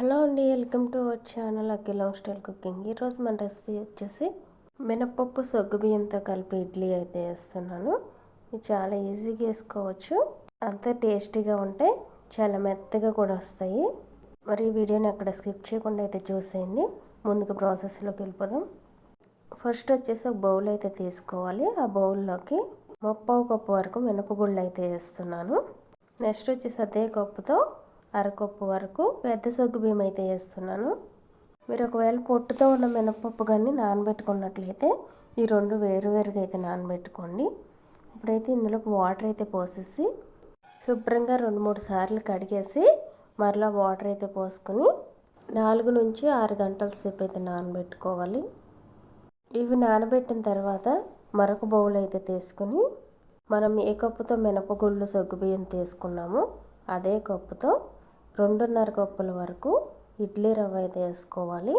Hello అండి welcome to our channel Akhilam style cooking. ఈరోజు మన రెసిపీ వచ్చేసి మినపప్పు సొగ్గు బియ్యంతో కలిపి ఇడ్లీ అయితే వేస్తున్నాను. ఇది చాలా ఈజీగా వేసుకోవచ్చు. అంత టేస్టీగా ఉంటే చాలా మెత్తగా కూడా వస్తాయి. మరి ఈ వీడియోని అక్కడ స్కిప్ చేయకుండా అయితే చూసేయండి. ముందుకు ప్రాసెస్లోకి వెళ్ళిపోదాం. ఫస్ట్ వచ్చేసి ఒక బౌల్ అయితే తీసుకోవాలి. ఆ బౌల్లోకి ముప్పావు కప్పు వరకు మినపగుళ్ళు అయితే వేస్తున్నాను. నెక్స్ట్ వచ్చేసి అదే కప్పుతో అరకప్పు వరకు పెద్ద సగ్గు బియ్యం అయితే వేస్తున్నాను. మీరు ఒకవేళ పొట్టుతో ఉన్న మినపప్పు కానీ నానబెట్టుకున్నట్లయితే ఈ రెండు వేరువేరుగా అయితే నానబెట్టుకోండి. ఇప్పుడైతే ఇందులోకి వాటర్ అయితే పోసేసి శుభ్రంగా రెండు మూడు సార్లు కడిగేసి మరలా వాటర్ అయితే పోసుకొని నాలుగు నుంచి ఆరు గంటల సేపు అయితే నానబెట్టుకోవాలి. ఇవి నానబెట్టిన తర్వాత మరొక బౌల్ అయితే తీసుకుని మనం ఏ కప్పుతో మినపగుళ్ళు సగ్గుబియ్యం తీసుకున్నామో అదే కప్పుతో రెండున్నర కప్పుల వరకు ఇడ్లీ రవ్వ అయితే వేసుకోవాలి.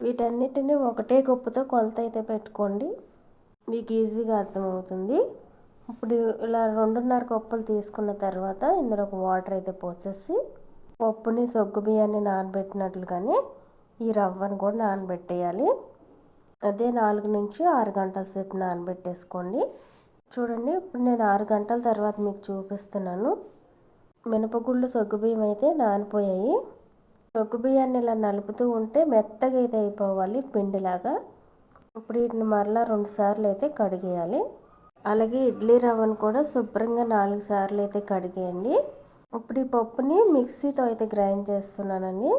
వీటన్నిటిని ఒకటే కప్పుతో కొలత అయితే పెట్టుకోండి. మీకు ఈజీగా అర్థమవుతుంది. ఇప్పుడు ఇలా రెండున్నర కప్పులు తీసుకున్న తర్వాత ఇందులో ఒక వాటర్ అయితే పోసేసి పప్పుని సొగ్గు బియ్యాన్ని నానబెట్టినట్లుగానే ఈ రవ్వను కూడా నానబెట్టేయాలి. అదే నాలుగు నుంచి ఆరు గంటల సేపు నానబెట్టేసుకోండి. చూడండి ఇప్పుడు నేను ఆరు గంటల తర్వాత మీకు చూపిస్తున్నాను. మినపగుళ్ళు సగ్గుబియ్యం అయితే నానిపోయాయి. సగ్గుబియ్యాన్ని ఇలా నలుపుతూ ఉంటే మెత్తగా అయితే అయిపోవాలి పిండిలాగా. ఇప్పుడు వీటిని మరలా రెండు సార్లు అయితే కడిగేయాలి. అలాగే ఇడ్లీ రవ్వను కూడా శుభ్రంగా నాలుగు సార్లు అయితే కడిగేయండి. ఇప్పుడు ఈ పప్పుని మిక్సీతో అయితే గ్రైండ్ చేస్తున్నానండి.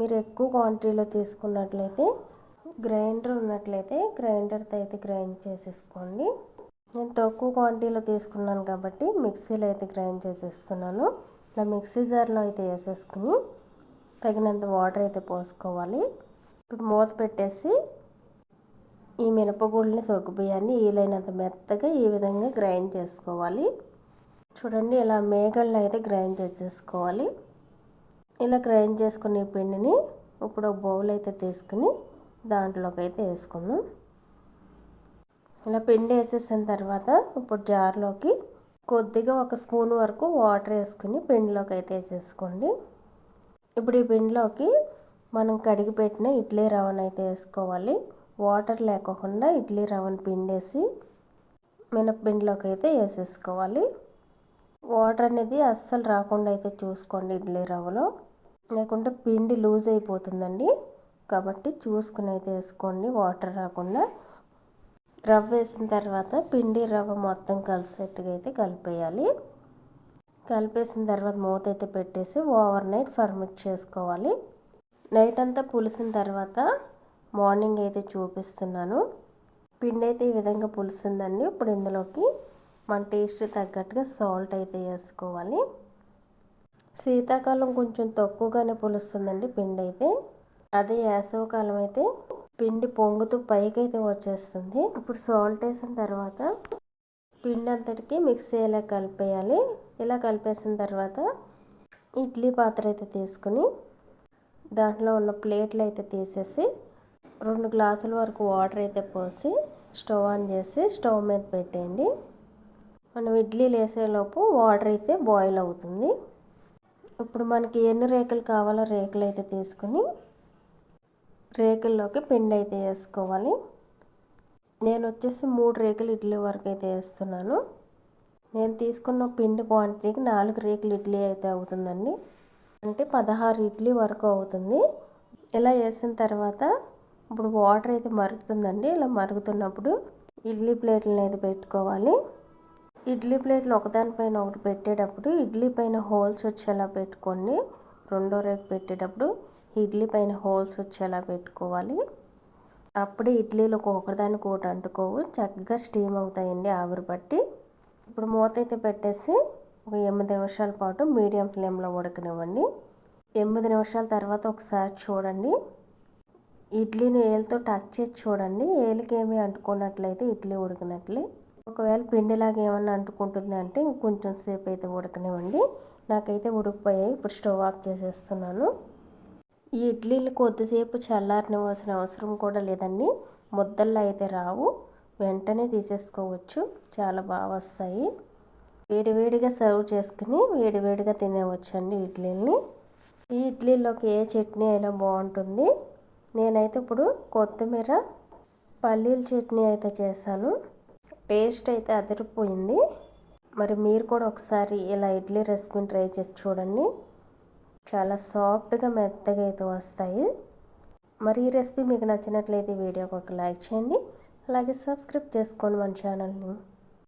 మీరు ఎక్కువ క్వాంటిటీలో తీసుకున్నట్లయితే గ్రైండర్ ఉన్నట్లయితే గ్రైండర్తో అయితే గ్రైండ్ చేసేసుకోండి. నేను తక్కువ క్వాంటిటీలో తీసుకున్నాను కాబట్టి మిక్సీలో అయితే గ్రైండ్ చేసేస్తున్నాను. ఇలా మిక్సీ జార్లో అయితే వేసేసుకుని తగినంత వాటర్ అయితే పోసుకోవాలి. ఇప్పుడు మూత పెట్టేసి ఈ మినపగుళ్ళని సొగ్గు బియ్యాన్ని వీలైనంత మెత్తగా ఈ విధంగా గ్రైండ్ చేసుకోవాలి. చూడండి ఇలా మేగళ్ళు అయితే గ్రైండ్ చేసేసుకోవాలి. ఇలా గ్రైండ్ చేసుకునే పిండిని ఇప్పుడు బౌల్ అయితే తీసుకుని దాంట్లోకి అయితే వేసుకుందాం. ఇలా పిండి వేసేసిన తర్వాత ఇప్పుడు జార్లోకి కొద్దిగా ఒక స్పూన్ వరకు వాటర్ వేసుకుని పిండిలోకి అయితే వేసేసుకోండి. ఇప్పుడు ఈ పిండిలోకి మనం కడిగి పెట్టిన ఇడ్లీ రవ్వను అయితే వేసుకోవాలి. వాటర్ లేకోకుండా ఇడ్లీ రవ్వను పిండేసి మినపిండిలోకి అయితే వేసేసుకోవాలి. వాటర్ అనేది అస్సలు రాకుండా అయితే చూసుకోండి ఇడ్లీ రవ్వలో. లేకుంటే పిండి లూజ్ అయిపోతుందండి. కాబట్టి చూసుకుని అయితే వేసుకోండి. వాటర్ రాకుండా రవ్వ వేసిన తర్వాత పిండి రవ్వ మొత్తం కలిసేట్టుగా అయితే కలిపేయాలి. కలిపేసిన తర్వాత మూత అయితే పెట్టేసి ఓవర్ నైట్ ఫర్మిట్ చేసుకోవాలి. నైట్ అంతా పులిసిన తర్వాత మార్నింగ్ అయితే చూపిస్తున్నాను. పిండి అయితే ఈ విధంగా పులిసిందండి. ఇప్పుడు ఇందులోకి మన టేస్ట్ తగ్గట్టుగా సాల్ట్ అయితే వేసుకోవాలి. శీతాకాలం కొంచెం తక్కువగానే పులుస్తుందండి పిండి అయితే. అదే వేసవకాలం అయితే పిండి పొంగుతూ పైకి అయితే వచ్చేస్తుంది. ఇప్పుడు సాల్ట్ వేసిన తర్వాత పిండి అంతటికి మిక్స్ అయ్యేలా కలిపేయాలి. ఇలా కలిపేసిన తర్వాత ఇడ్లీ పాత్ర అయితే తీసుకుని దాంట్లో ఉన్న ప్లేట్లు అయితే తీసేసి రెండు గ్లాసుల వరకు వాటర్ అయితే పోసి స్టవ్ ఆన్ చేసి స్టవ్ మీద పెట్టేయండి. మనం ఇడ్లీలు వేసేలోపు వాటర్ అయితే బాయిల్ అవుతుంది. ఇప్పుడు మనకి ఎన్ని రేకులు కావాలో రేకులు అయితే తీసుకుని రేకుల్లోకి పిండి అయితే వేసుకోవాలి. నేను వచ్చేసి మూడు రేకులు ఇడ్లీ వరకు అయితే వేస్తున్నాను. నేను తీసుకున్న పిండి క్వాంటిటీకి నాలుగు రేకులు ఇడ్లీ అయితే అవుతుందండి. అంటే పదహారు ఇడ్లీ వరకు అవుతుంది. ఇలా వేసిన తర్వాత ఇప్పుడు వాటర్ అయితే మరుగుతుందండి. ఇలా మరుగుతున్నప్పుడు ఇడ్లీ ప్లేట్లను అయితే పెట్టుకోవాలి. ఇడ్లీ ప్లేట్లు ఒకదానిపైన ఒకటి పెట్టేటప్పుడు ఇడ్లీ పైన హోల్స్ వచ్చేలా పెట్టుకోండి. రెండో రేకు పెట్టేటప్పుడు ఇడ్లీ పైన హోల్స్ వచ్చేలా పెట్టుకోవాలి? అప్పుడే ఇడ్లీలు ఒకదానికి ఒకటి అంటుకోవు. చక్కగా స్టీమ్ అవుతాయండి ఆవిరి పట్టి. ఇప్పుడు మూత అయితే పెట్టేసి ఒక ఎనిమిది నిమిషాల పాటు మీడియం ఫ్లేమ్లో ఉడకనివ్వండి. ఎనిమిది నిమిషాల తర్వాత ఒకసారి చూడండి. ఇడ్లీని ఏలతో టచ్ చేసి చూడండి. ఏలికి ఏమి అంటుకున్నట్లయితే ఇడ్లీ ఉడికినట్లే. ఒకవేళ పిండిలాగా ఏమన్నా అంటుకుంటుంది అంటే ఇంకొంచెం సేపు అయితే ఉడకనివ్వండి. నాకైతే ఉడికిపోయాయి. ఇప్పుడు స్టవ్ ఆఫ్ చేసేస్తున్నాను. ఈ ఇడ్లీలు కొద్దిసేపు చల్లారనివ్వాల్సిన అవసరం కూడా లేదండి. ముద్దల్లో అయితే రావు. వెంటనే తీసేసుకోవచ్చు. చాలా బాగా వస్తాయి. వేడివేడిగా సర్వ్ చేసుకుని వేడివేడిగా తినేవచ్చండి ఇడ్లీని ఈ ఇడ్లీలోకి ఏ చట్నీ అయినా బాగుంటుంది. నేనైతే ఇప్పుడు కొత్తిమీర పల్లీల చట్నీ అయితే చేశాను. టేస్ట్ అయితే అదిరిపోయింది. మరి మీరు కూడా ఒకసారి ఇలా ఇడ్లీ రెసిపీని ట్రై చేసి చూడండి. చాలా సాఫ్ట్గా మెత్తగా అయితే వస్తాయి. మరి ఈ రెసిపీ మీకు నచ్చినట్లయితే వీడియోకి ఒక లైక్ చేయండి. అలాగే సబ్స్క్రైబ్ చేసుకోండి మన ఛానల్ని.